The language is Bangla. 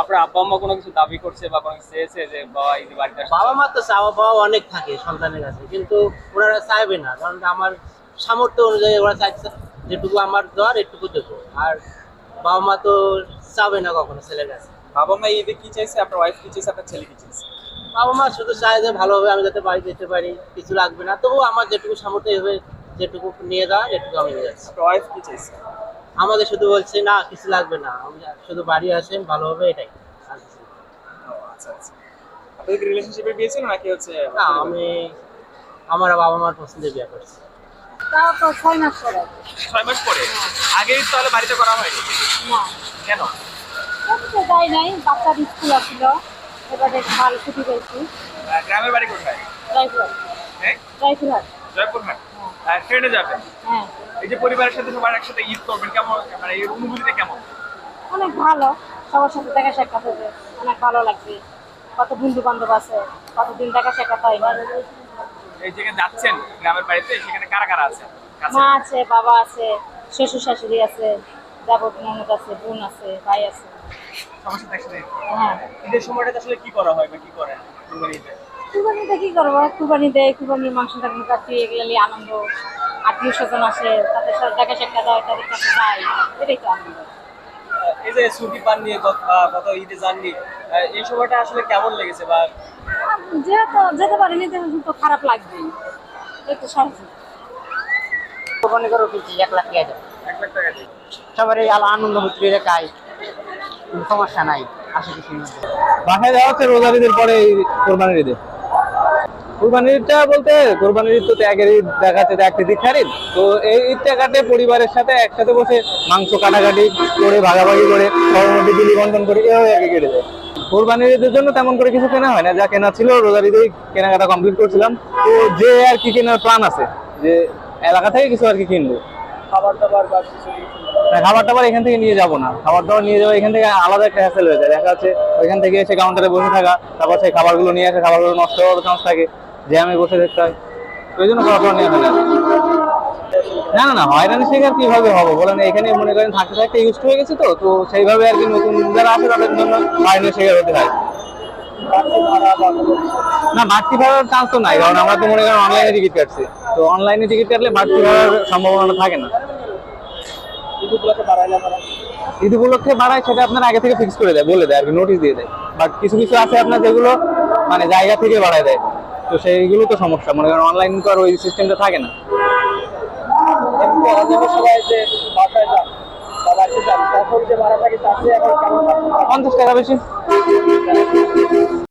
আপনার আব্বা আম্মা কোনো কিছু দাবি করছে বা কোনো চেয়েছে যে বাবা এই যে বাড়িতে বাবা মা তো চাওয়া পাওয়া অনেক থাকে সন্তানের কাছে কিন্তু ওনারা চাইবে না। কারণ আমার সামর্থ্য অনুযায়ী ওরা চাইছে যেটুকু আমার দর এটুকু দেবো। আর বাবা মা তো চাবে না কখনো ছেলের কাছে। বাবা মা ঈদে কি চাইছে? আপনার ওয়াইফ কি চাইছে? আপনার ছেলে কি চাইছে? বাবা মা শুধু চায় যে ভালোভাবে আমি যাতে বাড়ি যেতে পারি কিছু লাগবে না। তবু আমার যেটুকু সামর্থ্য হবে যেটুকু নিয়ে যাওয়ার এটুকু আমি নিয়ে যাচ্ছি। ওয়াইফ কি চাইছে? আমাদের শুধু বলছে না কিছু লাগবে না। শুধু বাড়ি আসেন এটাই। কিছু না। ও, আচ্ছা আচ্ছা। কি রিলেশনশিপে বিয়ে ছিল নাকি হচ্ছে না আমি আমার বাবা মার পছন্দের বিয়ে করছি। তাও তো ছয় মাস পরে। ছয় মাস পরে? আগেই তাহলে বাড়িতে করা হয়নি? না। কেন? করতে যাই নাই বাচ্চার স্কুল আসছিল এবারে ভালো ছুটি পেয়েছি। গ্রামের বাড়ি কোথায়? হ্যাঁ? জয়পুরহাট? আহ, ট্রেনে যাবেন হ্যাঁ। এই যে পরিবারের সাথে সবার একসাথে ঈদ করবেন কেমন? মানে এই অনুভূতিটা কেমন? অনেক ভালো। সবার সাথে দেখা সাক্ষাৎ হবে। অনেক ভালো লাগবে। কত বন্ধু বান্ধব আছে কতদিন দেখা সাক্ষাৎ হয় এই জায়গায় যাচ্ছেন গ্রামের বাড়িতে সেখানে কারা কারা আছে? মা আছে বাবা আছে শ্বশুর শাশুড়ি আছে দেবর ননদ আছে বোন আছে ভাই আছে। সবার সাথে হ্যাঁ। ঈদের সময়টাতে আসলে কি করা হয় বা কি করেন? কুরবানিতে কি করব? কুরবানি দেয় কুরবানির মাংস টাংস কাটি এগুলি আনন্দ আত্মীয় স্বজন আসে তাদের সাথে দেখা সাক্ষাৎ হয় তাদের কাছে যাই এটাই তো আনন্দ। এই যে ছুটি পাননি গত ঈদে যাননি এই সময়টা আসলে কেমন লেগেছে বা? যেহেতু যেতে পারিনি তো খারাপ লাগবেই একটু স্বাভাবিক কোরবানি করো কিনছি এক লাখ টাকা এক লাখ টাকা সবারই আলো আনন্দ সমস্যা নাই বাসায় যাওয়া হচ্ছে রোজার ঈদের পরে এই কোরবানির ঈদে। কোরবানির ঈদটা বলতে কোরবানির ঈদ তো ত্যাগের ঈদ দেখা যাচ্ছে ত্যাগ তিতিক্ষার ঈদ। তো এই ঈদটা কাটে পরিবারের সাথে একসাথে বসে মাংস কাটাকাটি করে ভাগাভাগি করে সবার বিলি বন্টন করে এভাবে আগে কেটে যায়। কোরবানির ঈদের জন্য তেমন করে কিছু কেনা হয় না। যা কেনা ছিল রোজার ঈদেই কেনাকাটা কমপ্লিট করছিলাম। তো যে আর কি কেনার প্ল্যান আছে? যে এলাকা থেকে কিছু আর কি কিনবো? খাবার দাবার বা খাবার টাবার এখান থেকে নিয়ে যাব না। খাবার দাবার নিয়ে যাব এখান থেকে আলাদা একটা হ্যাসেল হয়ে যায়। দেখা যাচ্ছে ওইখান থেকে এসে কাউন্টারে বসে থাকা তারপর সেই খাবারগুলো নিয়ে আসে খাবারগুলো নষ্ট হওয়ার চান্স থাকে। জ্যামে বসে দেখতে হয় ওই জন্য না না না, হয়রানি শিকার কীভাবে হব? বলেন এখানে মনে করেন থাকতে থাকতে ইউজ হয়ে গেছে তো তো সেইভাবে আর কি নতুন যারা আসে তাদের জন্য হয়রানি শিকার হতে হয়। না, বাড়তি ভাড়ার চান্স তো নাই, কারণ আমরা তো মনে করেন অনলাইনে টিকিট কাটছি। তো অনলাইনে টিকিট কাটলে বাড়তি ভাড়ার সম্ভাবনা থাকে না। ঈদ উপলক্ষে বাড়ায়, সেটা আপনার আগে থেকে ফিক্স করে দেয়, বলে দেয় আর কি নোটিশ দিয়ে দেয়। বাট কিছু কিছু আছে আপনার যেগুলো মানে জায়গা থেকে বাড়ায় দেয়। তো সেইগুলো তো সমস্যা। মনে করেন অনলাইন তো আর ওই সিস্টেমটা থাকে না। পঞ্চাশ টাকা বেশি।